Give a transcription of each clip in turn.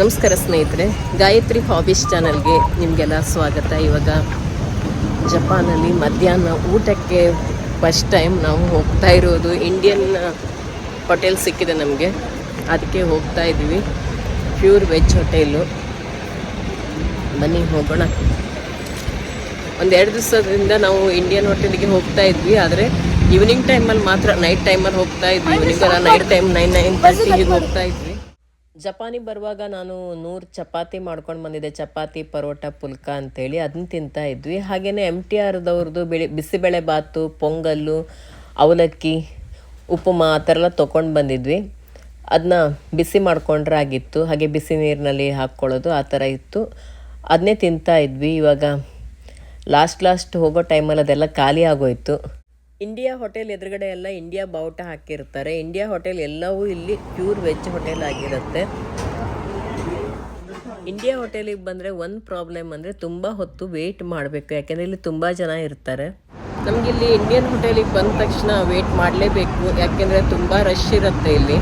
ನಮಸ್ಕಾರ ಸ್ನೇಹಿತರೆ, ಗಾಯತ್ರಿ ಹಾಬೀಸ್ ಚಾನಲ್ಗೆ ನಿಮಗೆಲ್ಲ ಸ್ವಾಗತ. ಇವಾಗ ಜಪಾನಲ್ಲಿ ಮಧ್ಯಾಹ್ನ ಊಟಕ್ಕೆ ಫಸ್ಟ್ ಟೈಮ್ ನಾವು ಹೋಗ್ತಾ ಇರೋದು ಇಂಡಿಯನ್ ಹೋಟೆಲ್ ಸಿಕ್ಕಿದೆ ನಮಗೆ. ಅದಕ್ಕೆ ಹೋಗ್ತಾ ಇದ್ದೀವಿ. ಪ್ಯೂರ್ ವೆಜ್ ಹೋಟೆಲು ಬನ್ನಿ, ಹೋಗೋಣ. ಒಂದೆರಡು ದಿವಸದಿಂದ ನಾವು ಇಂಡಿಯನ್ ಹೋಟೆಲ್ಗೆ ಹೋಗ್ತಾ ಇದ್ವಿ, ಆದರೆ ಈವ್ನಿಂಗ್ ಟೈಮಲ್ಲಿ ಮಾತ್ರ ನೈಟ್ ಟೈಮಲ್ಲಿ ಹೋಗ್ತಾ ಇದ್ವಿ. Evening night time nine nine ತರ್ಟಿಗೆ ಹೋಗ್ತಾ ಇದ್ವಿ. ಜಪಾನಿಗೆ ಬರುವಾಗ ನಾನು ನೂರು ಚಪಾತಿ ಮಾಡ್ಕೊಂಡು ಬಂದಿದ್ದೆ. ಚಪಾತಿ, ಪರೋಟ, ಪುಲ್ಕ ಅಂತೇಳಿ ಅದನ್ನ ತಿಂತಾ ಇದ್ವಿ. ಹಾಗೆಯೇ ಎಂ ಟಿ ಆರ್ದವ್ರದ್ದು ಬಿಳಿ, ಬಿಸಿಬೇಳೆ ಬಾತು, ಪೊಂಗಲ್ಲು, ಅವಲಕ್ಕಿ, ಉಪುಮಾ ಆ ಥರ ಎಲ್ಲ ತೊಗೊಂಡು ಬಂದಿದ್ವಿ. ಅದನ್ನ ಬಿಸಿ ಮಾಡಿಕೊಂಡ್ರೆ ಆಗಿತ್ತು. ಹಾಗೆ ಬಿಸಿ ನೀರಿನಲ್ಲಿ ಹಾಕ್ಕೊಳ್ಳೋದು ಆ ಥರ ಇತ್ತು. ಅದನ್ನೇ ತಿಂತಾ ಇದ್ವಿ. ಇವಾಗ ಲಾಸ್ಟ್ ಲಾಸ್ಟ್ ಹೋಗೋ ಟೈಮಲ್ಲಿ ಅದೆಲ್ಲ ಖಾಲಿ ಆಗೋಯ್ತು. ಇಂಡಿಯಾ ಹೋಟೆಲ್ ಎದುರುಗಡೆ ಎಲ್ಲ ಇಂಡಿಯಾ ಬಾವುಟ ಹಾಕಿರ್ತಾರೆ ಇಂಡಿಯಾ ಹೋಟೆಲ್ ಎಲ್ಲವೂ ಇಲ್ಲಿ ಪ್ಯೂರ್ ವೆಜ್ ಹೋಟೆಲ್ ಆಗಿರುತ್ತೆ. ಇಂಡಿಯಾ ಹೋಟೆಲಿಗೆ ಬಂದರೆ ಒಂದು ಪ್ರಾಬ್ಲಮ್ ಅಂದರೆ ತುಂಬ ಹೊತ್ತು ವೆಯ್ಟ್ ಮಾಡಬೇಕು. ಯಾಕೆಂದರೆ ಇಲ್ಲಿ ತುಂಬ ಜನ ಇರ್ತಾರೆ. ನಮಗೆ ಇಲ್ಲಿ ಇಂಡಿಯನ್ ಹೋಟೆಲಿಗೆ ಬಂದ ತಕ್ಷಣ ವೆಯ್ಟ್ ಮಾಡಲೇಬೇಕು. ಯಾಕೆಂದರೆ ತುಂಬ ರಶ್ ಇರುತ್ತೆ ಇಲ್ಲಿ.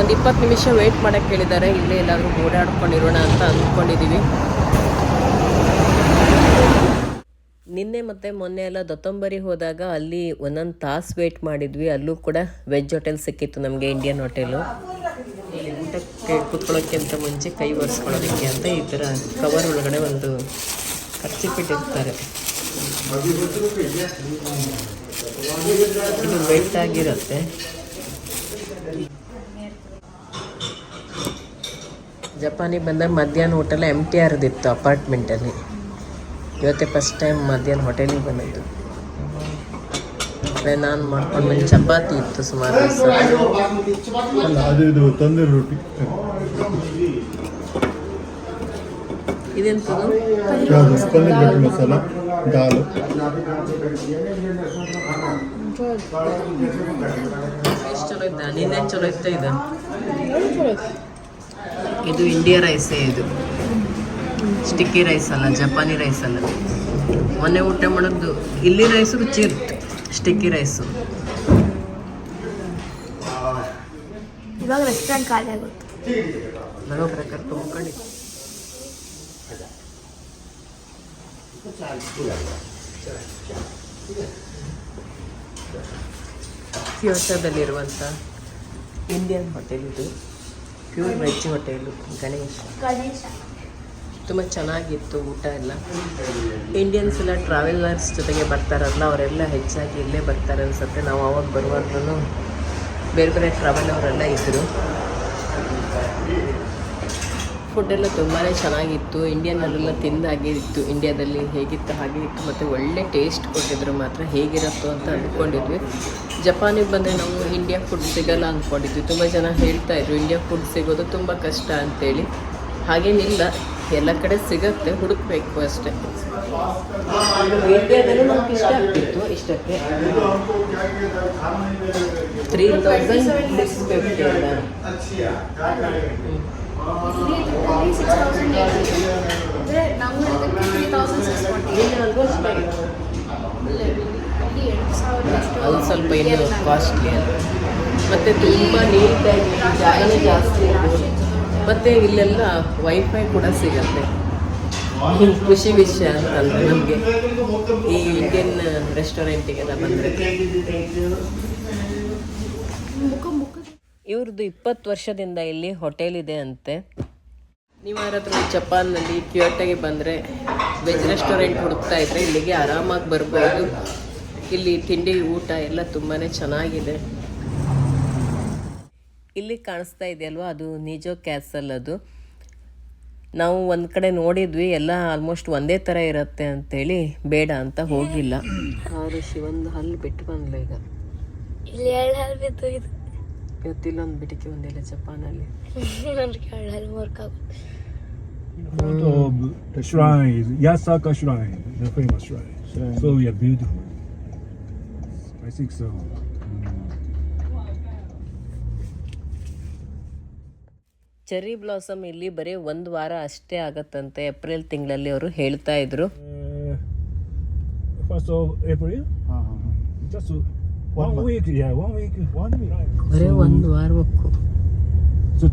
ಒಂದು ಇಪ್ಪತ್ತು ನಿಮಿಷ ವೆಯ್ಟ್ ಮಾಡೋಕ್ಕೆ ಹೇಳಿದ್ದಾರೆ. ಇಲ್ಲೇ ಎಲ್ಲಾದರೂ ಓಡಾಡ್ಕೊಂಡಿರೋಣ ಅಂತ ಅಂದ್ಕೊಂಡಿದ್ದೀವಿ ನಿನ್ನೆ ಮತ್ತು ಮೊನ್ನೆ ಎಲ್ಲ ದತ್ತಂಬರಿ ಹೋದಾಗ ಅಲ್ಲಿ ಒಂದೊಂದು ತಾಸು ವೇಟ್ ಮಾಡಿದ್ವಿ. ಅಲ್ಲೂ ಕೂಡ ವೆಜ್ ಹೋಟೆಲ್ ಸಿಕ್ಕಿತ್ತು ನಮಗೆ ಇಂಡಿಯನ್ ಹೋಟೆಲು ಊಟಕ್ಕೆ ಕುತ್ಕೊಳ್ಳೋಕ್ಕಿಂತ ಮುಂಚೆ ಕೈ ಒರೆಸ್ಕೊಳ್ಳೋದಕ್ಕೆ ಅಂತ ಈ ಥರ ಕವರ್ ಒಳಗಡೆ ಒಂದು ಖರ್ಚಿಪಿಟ್ಟಿರ್ತಾರೆ ಇದು ವೆಟ್ ಆಗಿರುತ್ತೆ. ಜಪಾನಿಗೆ ಬಂದಾಗ ಮಧ್ಯಾಹ್ನ ಹೋಟೆಲ್ ಎಂ ಟಿ ಆರ್ದಿತ್ತು ಅಪಾರ್ಟ್ಮೆಂಟಲ್ಲಿ ಇವತ್ತೇ ಫಸ್ಟ್ ಟೈಮ್ ಮಧ್ಯಾಹ್ನ ಹೋಟೆಲಿಗೆ ಬಂದಿದ್ದು. ನಾನು ಮಾಡ್ಕೊಂಡು ಬಂದು ಚಪಾತಿ ಇತ್ತು ಸುಮಾರು ರೊಟ್ಟಿ. ಇದೆಂತದು ಯಾವುದು? ಪನ್ನೀರ್ ಬಟರ್ ಮಸಾಲ? ದಾಲ್. ಎಷ್ಟು ಚಲೋ ಇದ್ದ ನಿನ್ನೆ ಚಲೋ ಇತ್ತ ಇದು? ಇಂಡಿಯಾ ರೈಸೇ ಇದು. ಸ್ಟಿಕ್ಕಿ ರೈಸ್ ಅಲ್ಲ ಜಪಾನಿ ರೈಸ್ ಅಲ್ಲ ಮೊನ್ನೆ ಊಟ ಮಾಡೋದು ಇಲ್ಲಿ ರೈಸು ರುಚಿ ಇರುತ್ತೆ ಸ್ಟಿಕ್ಕಿ ರೈಸು ಇವಾಗ ರೆಸ್ಟೋರೆಂಟ್ ಖಾಲಿ ಆಗುತ್ತೆ. ಬರೋ ಪ್ರಕಾರ ತೊಗೊಂಡು ಕ್ಯೂಟದಲ್ಲಿರುವಂಥ ಇಂಡಿಯನ್ ಹೋಟೆಲ್ ಇದು. Pure veg hotel Ganesh. Ganesha. ತುಂಬ ಚೆನ್ನಾಗಿತ್ತು ಊಟ ಎಲ್ಲ. ಇಂಡಿಯನ್ಸ್ ಎಲ್ಲ ಟ್ರಾವೆಲರ್ಸ್ ಜೊತೆಗೆ ಬರ್ತಾರಲ್ಲ, ಅವರೆಲ್ಲ ಹೆಚ್ಚಾಗಿ ಇಲ್ಲೇ ಬರ್ತಾರೆ ಅನ್ಸುತ್ತೆ. ನಾವು ಅವಾಗ ಬರುವಾಗೂ ಬೇರೆ ಬೇರೆ ಟ್ರಾವೆಲ್ ಅವರೆಲ್ಲ ಇದ್ದರು ಫುಡ್ಡೆಲ್ಲ ತುಂಬಾ ಚೆನ್ನಾಗಿತ್ತು. ಇಂಡಿಯನ್ನಲ್ಲೆಲ್ಲ ತಿಂದಾಗೆ ಇತ್ತು. ಇಂಡಿಯಾದಲ್ಲಿ ಹೇಗಿತ್ತು, ಹಾಗೆ ಇತ್ತು. ಮತ್ತು ಒಳ್ಳೆ ಟೇಸ್ಟ್ ಕೊಟ್ಟಿದ್ರು ಮಾತ್ರ. ಹೇಗಿರುತ್ತೋ ಅಂತ ಅಂದ್ಕೊಂಡಿದ್ವಿ. ಜಪಾನಿಗೆ ಬಂದರೆ ನಾವು ಇಂಡಿಯಾ ಫುಡ್ ಸಿಗಲ್ಲ ಅಂದ್ಕೊಂಡಿದ್ವಿ. ತುಂಬ ಜನ ಹೇಳ್ತಾ ಇದ್ರು ಇಂಡಿಯಾ ಫುಡ್ ಸಿಗೋದು ತುಂಬ ಕಷ್ಟ ಅಂತೇಳಿ. ಹಾಗೇನಿಲ್ಲ. ಎಲ್ಲ ಕಡೆ ಸಿಗುತ್ತೆ ಹುಡುಕಬೇಕು ಅಷ್ಟೇ. ಇಂಡಿಯಾದಲ್ಲೂ ನಮ್ಗೆ ಇಷ್ಟ ಆಗ್ತಿತ್ತು ಇಷ್ಟಕ್ಕೆ. ತ್ರೀ ತೌಸಂಡ್ ಸಿಕ್ಸ್ ಫಿಫ್ಟಿ ಅಲ್ಲ ಅದು ಸ್ವಲ್ಪ ಇನ್ನು ಕಾಸ್ಟ್ಲಿ ಮತ್ತೆ ಮತ್ತು ತುಂಬ ನೀಟಾಗಿ ಜಾಸ್ತಿ ಇತ್ತು ಮತ್ತು ಇಲ್ಲೆಲ್ಲ ವೈಫೈ ಕೂಡ ಸಿಗತ್ತೆ. ಖುಷಿ ವಿಷಯ ಅಂತಂದ್ರೆ ನಮಗೆ ಈ ಇಂಡಿಯನ್ ರೆಸ್ಟೋರೆಂಟಿಗೆಲ್ಲ ಬಂದರೆ. ಇವ್ರದ್ದು ಇಪ್ಪತ್ತು ವರ್ಷದಿಂದ ಇಲ್ಲಿ ಹೋಟೆಲ್ ಇದೆ ಅಂತೆ. ನೀವು ಯಾರಾದರೂ ಜಪಾನ್ನಲ್ಲಿ ಕ್ಯೂಟಾಗಿ ಬಂದರೆ ವೆಜ್ ರೆಸ್ಟೋರೆಂಟ್ ಹುಡುಕ್ತಾ ಇದ್ದರೆ ಇಲ್ಲಿಗೆ ಆರಾಮಾಗಿ ಬರ್ಬೋದು. ಇಲ್ಲಿ ತಿಂಡಿ ಊಟ ಎಲ್ಲ ತುಂಬಾ ಚೆನ್ನಾಗಿದೆ. ಇಲ್ಲಿ ಕಾಣಿಸ್ತಾ ಇದೆಯಲ್ವ? ಅದು ನಿಜೋ ಕ್ಯಾಸಲ್ ಅದು. ನಾವು ಒಂದು ಕಡೆ ನೋಡಿದ್ವಿ ಎಲ್ಲ ಆಲ್ಮೋಸ್ಟ್ ಒಂದೇ ಥರ ಇರುತ್ತೆ ಅಂತೇಳಿ ಬೇಡ ಅಂತ ಹೋಗಿಲ್ಲ. ಕಾರು ಶಿವಂದು ಹಲ್ಲು ಬಿಟ್ಟು ಬಂದ್ಲ ಈಗ. ಇಲ್ಲಿ ಎರಡು ಹಲ್ಲು ಬಿತ್ತು ಇದು ಇವತ್ತಿಲ್ಲೊಂದು ಬಿಟಿಕೆ ಒಂದಿಲ್ಲ ಜಪಾನಲ್ಲಿ. ನನಗೆ ಎರಡು ಹಾಲು ವರ್ಕ್ ಆಗುತ್ತೆ. of the shrine, Yasaka Shrine, the famous shrine. So yeah, beautiful. I think so. Cherry blossom ಇಲ್ಲಿ ಬರೀ ಒಂದು ವಾರ ಅಷ್ಟೇ ಆಗತ್ತಂತೆ ಏಪ್ರಿಲ್ ತಿಂಗಳಲ್ಲಿ ಅವರು ಹೇಳ್ತಾ ಇದ್ರು. Uh, first of April, just one, week. Yeah, one so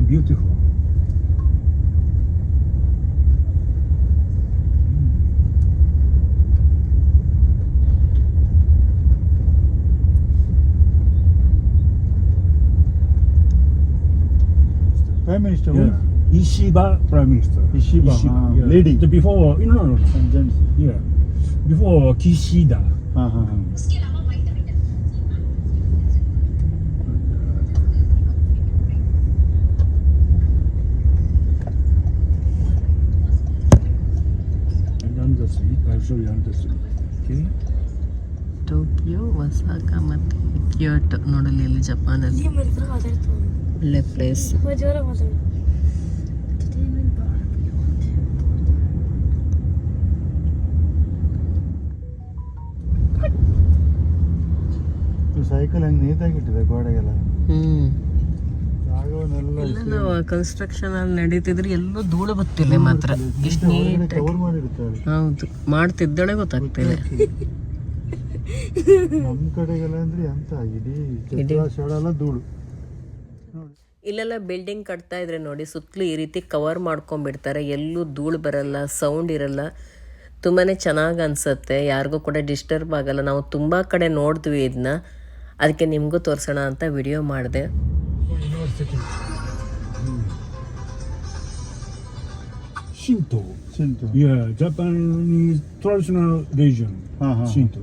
One Prime Minister, yeah. who? Ishiba. Prime Minister. Ishiba. Ishiba. Ah, yeah. Lady. The before, you know, no, no, no. Yeah. Before Kishida. Ah, ah, ah. Uh -huh. And under I'll show you under sweet. Okay? Tokyo Osaka ಮತ್ತು Kyoto. ನೋಡಲಿ ಇಲ್ಲಿ ಜಪಾನಲ್ಲಿ. ಒಳ್ಳೆ place cycle ಹಂಗೆ ನೀಟಾಗಿಟ್ಟಿದೆ ಗೋಡೆಗೆಲ್ಲ. ಎಲ್ಲ construction ಅಲ್ಲಿ ನಡೀತಿದ್ರೆ ಎಲ್ಲೂ ಧೂಳು ಬತ್ತಿಲ್ಲ ಮಾತ್ರ. ಇಷ್ಟು ನೀಟ್ ಹೌದು. ಮಾಡ್ತಿದ್ದಳೆ ಗೊತ್ತಾಗ್ತಿದೆ ನಮ್ ಕಡೆಗೆಲ್ಲ ಅಂದ್ರೆ ಎಂತ ಇಡೀ ಎಲ್ಲ ಧೂಳು. ಇಲ್ಲೆಲ್ಲ ಬಿಲ್ಡಿಂಗ್ ಕಟ್ತಾ ಇದ್ರೆ ನೋಡಿ ಸುತ್ತಲೂ ಈ ರೀತಿ ಕವರ್ ಮಾಡ್ಕೊಂಡ್ಬಿಡ್ತಾರೆ. ಎಲ್ಲೂ ಧೂಳು ಬರಲ್ಲ ಸೌಂಡ್ ಇರಲ್ಲ. ತುಂಬಾ ಚೆನ್ನಾಗಿ ಅನ್ಸುತ್ತೆ. ಯಾರಿಗೂ ಕೂಡ ಡಿಸ್ಟರ್ಬ್ ಆಗಲ್ಲ. ನಾವು ತುಂಬ ಕಡೆ ನೋಡಿದ್ವಿ ಇದನ್ನ ಅದಕ್ಕೆ ನಿಮಗೂ ತೋರಿಸೋಣ ಅಂತ ವಿಡಿಯೋ ಮಾಡಿದೆ. University. Shinto. Traditional Yeah, Japanese traditional religion. ಹಾ ಹಾ Shinto.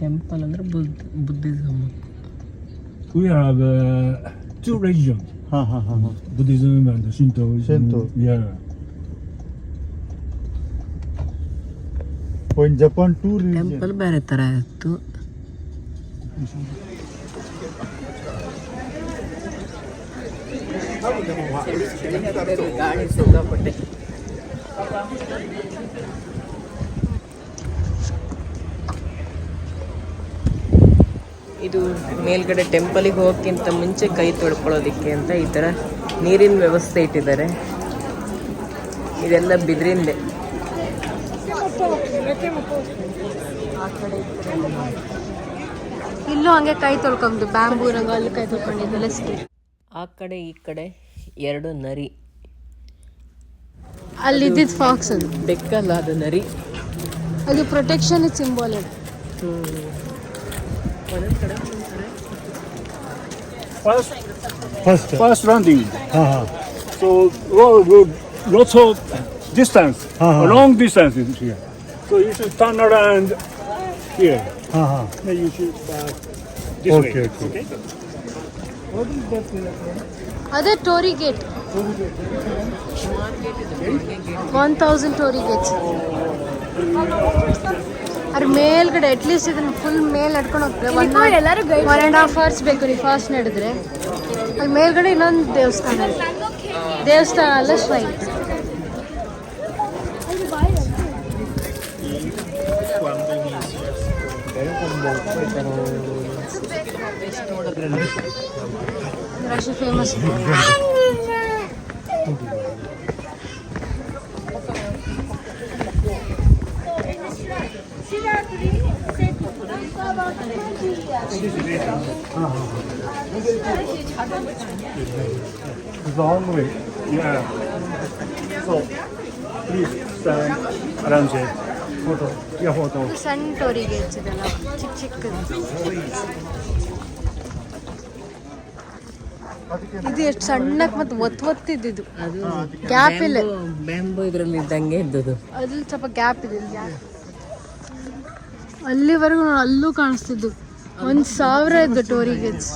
ಟೆಂಪಲ್ ಅಂದ್ರೆ Buddha Buddhism We have uh, two religions, ಹಾ ಹಾ ಹಾ ಹಾ Buddhism and Shintoism. Shinto. Yeah. In Japan tour temple ಬೇರೆ ಥರ ಇತ್ತು ಗಾಳಿ ಸಿಕ್ಕಾಪಟ್ಟೆ ಇದು ಮೇಲ್ಗಡೆ ಟೆಂಪಲಿಗೆ ಹೋಗೋಕ್ಕಿಂತ ಮುಂಚೆ ಕೈ ತೊಳ್ಕೊಳ್ಳೋದಿಕ್ಕೆ ಅಂತ ಈ ಥರ ನೀರಿನ ವ್ಯವಸ್ಥೆ ಇಟ್ಟಿದ್ದಾರೆ. ಇದೆಲ್ಲ ಬಿದಿರಿಂದೆ. ಇಲ್ಲೂ ಹಂಗೆ ಕೈ ತೊಳ್ಕೊಂಡು ಬ್ಯಾಂಬೂ ಅಲ್ಲಿ ಕೈ ತೊಳ್ಕೊಂಡಿದ್ದೆಲ್ಲ ಆ ಕಡೆ ಈ ಕಡೆ ಎರಡು ನರಿ. ಅಲ್ಲಿ ಇದ್ದಿದ್ದು ಫಾಕ್ಸ್ ಅದು. ಬೆಕ್ಕಲ್ಲ ಅದು ನರಿ. ಅದು ಪ್ರೊಟೆಕ್ಷನ್ ಸಿಂಬಲ್ ಅದು. First, first, first rounding. Uh-huh. So well, we, lots of distance, uh-huh. long distance is here. So you should turn around here. Uh-huh. Then you should uh, this okay, way. Okay. okay. What is that? Uh, uh? Other Tory gate. One thousand Tory gates. ಅದ್ರ ಮೇಲ್ಗಡೆ at least ಇದನ್ನ full ಮೇಲ್ ನಡ್ಕೊಂಡು ಹೋಗ್ತಾರೆ one one and half hours ಬೇಕು ರೀ fast ನಡೆದ್ರೆ. ಅಲ್ಲಿ ಮೇಲ್ಗಡೆ ಇನ್ನೊಂದು ದೇವಸ್ಥಾನ ಇದೆ. ದೇವಸ್ಥಾನ ಅಲ್ಲ ಶ್ರೈನ್ ಅಷ್ಟು famous Long way. Yeah. So please stand around here. Photo. Yeah, photo. ಸಣ್ಣ ಟೋರಿ ಗೇಟ್ಸ್ ಚಿಕ್ಕ ಚಿಕ್ಕದು ಇದು ಎಷ್ಟು ಸಣ್ಣಕ್ಕೆ ಮತ್ತೆ ಒತ್ತು ಒತ್ತಿದ್ದು ಅದು ಗ್ಯಾಪ್ ಇಲ್ಲ ಬ್ಯಾಂಬು ಇದರಲ್ಲಿ ಇದ್ದಂಗೆ ಇದ್ದದು ಅದ್ರಲ್ಲಿ ಸ್ವಲ್ಪ ಗ್ಯಾಪ್ ಇದೆ ಅಲ್ಲಿವರೆಗೂ ಅಲ್ಲೂ ಕಾಣಿಸ್ತಿದ್ದು ಒಂದು ಸಾವಿರ ಇದ್ದು ಟೋರಿ ಗೇಟ್ಸ್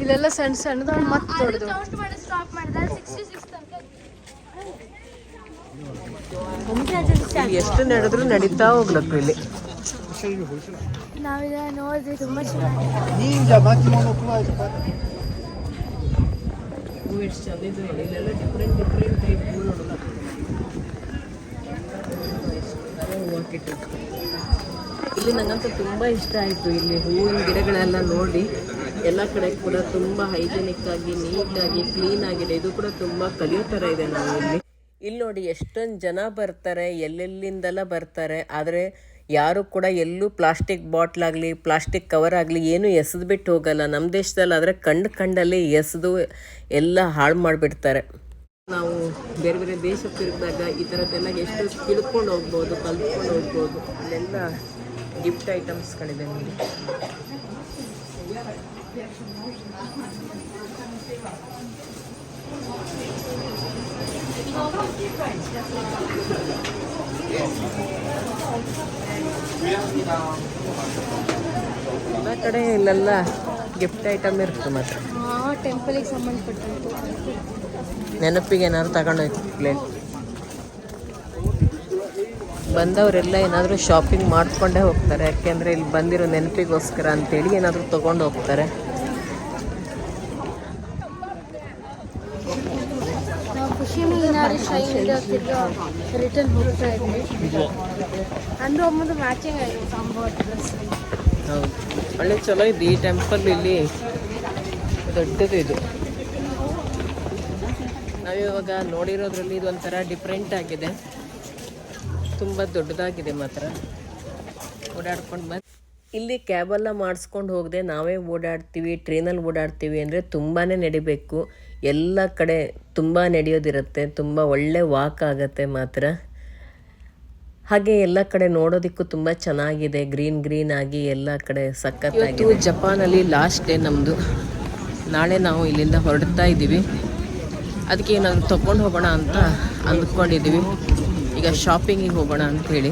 ಇಲ್ಲೆಲ್ಲ ಸಣ್ಣ ಸಣ್ಣದ ಮತ್ತೆ ದೊಡ್ಡದು ಎಷ್ಟು ನಡೆದ್ರು ನಡೀತಾ ಹೋಗ್ಲಕ್ಕು ಇಲ್ಲಿ. ನಾವಿದ ನೋಡಿದ್ವಿ ತುಂಬಾ ninja ಇಲ್ಲಿ ನನಗಂತೂ ತುಂಬ ಇಷ್ಟ ಆಯಿತು. ಇಲ್ಲಿ ಹೂವಿನ ಗಿಡಗಳೆಲ್ಲ ನೋಡಿ, ಎಲ್ಲ ಕಡೆ ಕೂಡ ತುಂಬ ಹೈಜಿನಿಕ್ ಆಗಿ ನೀಟಾಗಿ ಕ್ಲೀನ್ ಆಗಿದೆ. ಇದು ಕೂಡ ತುಂಬ ಕಲಿಯೋ ಥರ ಇದೆ ನಾವು ಇಲ್ಲಿ. ಇಲ್ಲಿ ನೋಡಿ, ಎಷ್ಟೊಂದು ಜನ ಬರ್ತಾರೆ, ಎಲ್ಲೆಲ್ಲಿಂದೆಲ್ಲ ಬರ್ತಾರೆ, ಆದರೆ ಯಾರು ಕೂಡ ಎಲ್ಲೂ ಪ್ಲಾಸ್ಟಿಕ್ ಬಾಟ್ಲಾಗಲಿ ಪ್ಲಾಸ್ಟಿಕ್ ಕವರ್ ಆಗಲಿ ಏನು ಎಸೆದು ಬಿಟ್ಟು ಹೋಗಲ್ಲ. ನಮ್ಮ ದೇಶದಲ್ಲಿ ಆದರೆ ಕಂಡು ಕಂಡಲ್ಲಿ ಎಸೆದು ಎಲ್ಲ ಹಾಳು ಮಾಡಿಬಿಡ್ತಾರೆ. ನಾವು ಬೇರೆ ಬೇರೆ ದೇಶಕ್ಕೆ ತಿರುಗಿದಾಗ ಈ ಥರದ್ದೆಲ್ಲ ಎಷ್ಟು ತಿಳ್ಕೊಂಡು ಹೋಗ್ಬೋದು, ಕಲ್ತ್ಕೊಂಡು ಹೋಗ್ಬೋದು. ಅಲ್ಲೆಲ್ಲ ಗಿಫ್ಟ್ ಐಟಮ್ಸ್ಗಳಿದೆ ನೋಡಿ ಎಲ್ಲ ಕಡೆ ಇಲ್ಲೆಲ್ಲ ಗಿಫ್ಟ್ ಐಟಮ್ ಇರುತ್ತೆ ಮಾತ್ರ. ಆ ಟೆಂಪಲಿಗೆ ಸಂಬಂಧಪಟ್ಟಂತೆ ನೆನಪಿಗೆ ಏನಾದ್ರು ತಗೊಂಡೋಗ್ಲಿ ಬಂದವರೆಲ್ಲ ಏನಾದರೂ ಶಾಪಿಂಗ್ ಮಾಡಿಕೊಂಡೇ ಹೋಗ್ತಾರೆ. ಯಾಕೆಂದರೆ ಇಲ್ಲಿ ಬಂದಿರೋ ನೆನಪಿಗೋಸ್ಕರ ಅಂತೇಳಿ ಏನಾದರೂ ತೊಗೊಂಡು ಹೋಗ್ತಾರೆ. ಒಳ್ಳೆ ಚಲೋ ಇದೆ. ಈ ಟೆಂಪಲ್ ಇಲ್ಲಿ ದೊಡ್ಡದು ಇದು. ನಾವಿವಾಗ ನೋಡಿರೋದ್ರಲ್ಲಿ ಇದು ಒಂಥರ ಡಿಫ್ರೆಂಟ್ ಆಗಿದೆ. ತುಂಬ ದೊಡ್ಡದಾಗಿದೆ ಮಾತ್ರ. ಓಡಾಡ್ಕೊಂಡು ಬಂದು ಇಲ್ಲಿ ಕ್ಯಾಬೆಲ್ಲ ಮಾಡಿಸ್ಕೊಂಡು ಹೋಗದೆ ನಾವೇ ಓಡಾಡ್ತೀವಿ ಟ್ರೈನಲ್ಲಿ ಓಡಾಡ್ತೀವಿ ಅಂದರೆ ತುಂಬಾ ನಡಿಬೇಕು. ಎಲ್ಲ ಕಡೆ ತುಂಬ ನಡೆಯೋದಿರುತ್ತೆ, ತುಂಬ ಒಳ್ಳೆ ವಾಕ್ ಆಗುತ್ತೆ ಮಾತ್ರ. ಹಾಗೆ ಎಲ್ಲ ಕಡೆ ನೋಡೋದಕ್ಕೂ ತುಂಬ ಚೆನ್ನಾಗಿದೆ ಗ್ರೀನ್ ಗ್ರೀನ್ ಆಗಿ ಎಲ್ಲ ಕಡೆ ಸಖತ್ತಾಗಿದೆ. ಜಪಾನಲ್ಲಿ ಲಾಸ್ಟ್ ಡೇ ನಮ್ಮದು ನಾಳೆ ನಾವು ಇಲ್ಲಿಂದ ಹೊರಡ್ತಾ ಇದ್ದೀವಿ ಅದಕ್ಕೆ ಏನಾದರೂ ತೊಗೊಂಡು ಹೋಗೋಣ ಅಂತ ಅಂದ್ಕೊಂಡಿದ್ದೀವಿ ಈಗ ಶಾಪಿಂಗಿಗೆ ಹೋಗೋಣ ಅಂಥೇಳಿ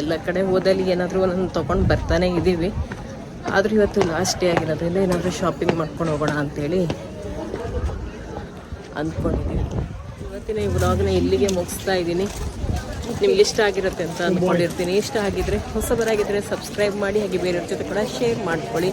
ಎಲ್ಲ ಕಡೆ ಹೋದಲ್ಲಿ ಏನಾದರೂ ಒಂದೊಂದು ತೊಗೊಂಡು ಬರ್ತಾನೆ ಇದ್ದೀವಿ ಆದರೂ ಇವತ್ತು ಲಾಸ್ಟ್ ಡೇ ಆಗಿರೋದ್ರಿಂದ ಏನಾದರೂ ಶಾಪಿಂಗ್ ಮಾಡ್ಕೊಂಡು ಹೋಗೋಣ ಅಂಥೇಳಿ ಅಂದ್ಕೊಂಡಿದ್ದೀವಿ ಇವತ್ತಿನ ಈ ವ್ಲಾಗ್ನ ಇಲ್ಲಿಗೆ ಮುಗಿಸ್ತಾ ಇದ್ದೀನಿ. ನಿಮ್ಗೆ ಇಷ್ಟ ಆಗಿರುತ್ತೆ ಅಂತ ಅಂದ್ಕೊಂಡಿರ್ತೀನಿ. ಇಷ್ಟ ಆಗಿದ್ರೆ ಹೊಸಬರಾಗಿದ್ದರೆ ಸಬ್ಸ್ಕ್ರೈಬ್ ಮಾಡಿ, ಹಾಗೆ ಬೇರೆಯವ್ರ ಜೊತೆ ಕೂಡ ಶೇರ್ ಮಾಡ್ಕೊಳ್ಳಿ.